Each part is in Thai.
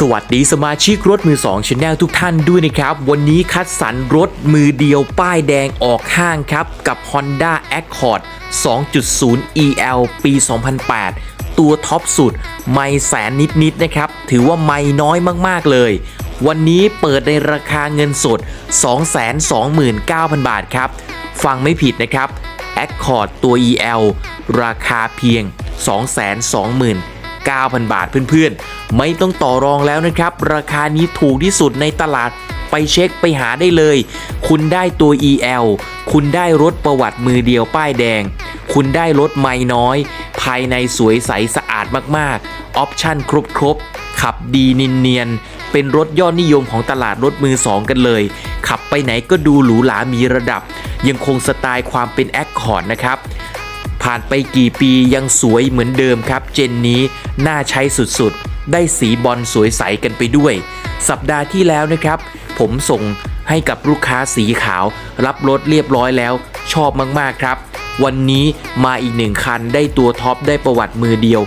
สวัสดีสมาชิกรถมือ2ชแนลทุกท่านด้วยนะครับ วันนี้คัดสรรรถมือเดียวป้ายแดงออกห้างครับ กับ Honda Accord 2.0 EL ปี 2008 ตัวท็อปสุด ไม่แสนนิดๆนะครับ ถือว่าไม่น้อยมากๆเลย วันนี้เปิดในราคาเงินสด 229,000 บาทครับ ฟังไม่ผิดนะครับ Accord ตัว EL ราคาเพียง 220,000 9,000 บาทเพื่อนๆ ไม่ต้องต่อรองแล้วนะครับ ราคานี้ถูกที่สุดในตลาดไปเช็คไปหาได้เลย คุณได้ตัว EL คุณได้รถประวัติมือเดียวป้ายแดง คุณได้รถไม่น้อย ภายในสวยใสสะอาดมากๆ ออปชั่นครบๆ ขับดีนินเนียน เป็นรถยอดนิยมของตลาดรถมือสองกันเลย ขับไปไหนก็ดูหรูหรามีระดับ ยังคงสไตล์ความเป็นแอคคอร์ดนะครับ ผ่านไปกี่ปียังสวยเหมือนเดิมครับ เจนนี้น่าใช้สุดๆ ได้สีบอลสวยใสกันไปด้วย สัปดาห์ที่แล้วนะครับ ผมส่งให้กับลูกค้าสีขาว รับรถเรียบร้อยแล้ว ชอบมากๆครับ วันนี้มาอีกหนึ่งคันได้ตัวท็อปได้ประวัติมือเดียว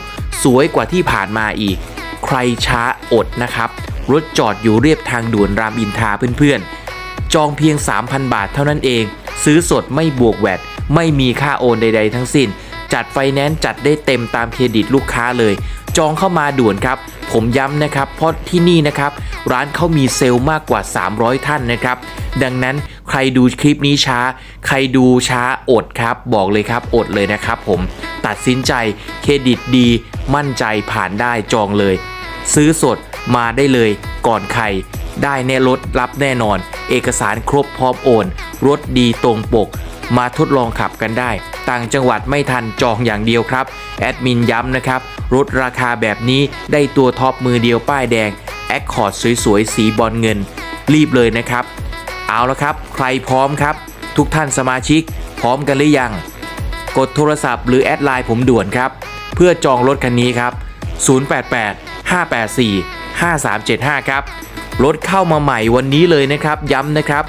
สวยกว่าที่ผ่านมาอีก ใครช้าอดนะครับ รถจอดอยู่เรียบทางด่วนรามอินทราเพื่อนๆ จองเพียง 3,000 บาทเท่านั้นเอง ซื้อสดไม่บวกแวด ไม่มีค่าโอนใด ๆ ทั้งสิ้น จัดไฟแนนซ์จัดได้เต็มตามเครดิตลูกค้าเลย จองเข้ามาด่วนครับ ผมย้ำนะครับเพราะที่นี่นะครับ ร้านเขามีเซลล์มากกว่า 300 ท่านนะครับ ดังนั้นใครดูคลิปนี้ช้า ใครดูช้าอดครับ บอกเลยครับอดเลยนะครับผมตัดสินใจเครดิตดี มั่นใจผ่านได้จองเลย ซื้อสดมาได้เลยก่อนใครได้แน่รถรับแน่นอน เอกสารครบพร้อมโอน รถดีตรงปก มาทดลองขับกันได้ ต่างจังหวัดไม่ทันจองอย่างเดียวครับ แอดมินย้ำนะครับ รถราคาแบบนี้ได้ตัวท็อปมือเดียวป้ายแดงแอคคอร์ดสวยๆ สีบอลเงิน รีบเลยนะครับ เอาละครับ ใครพร้อมครับ ทุกท่านสมาชิก พร้อมกันหรือยัง กดโทรศัพท์หรือแอดไลน์ผมด่วนครับ เพื่อจองรถคันนี้ครับ 088 584 5375 ครับ รถเข้ามาใหม่วันนี้เลยนะครับ ย้ำนะครับ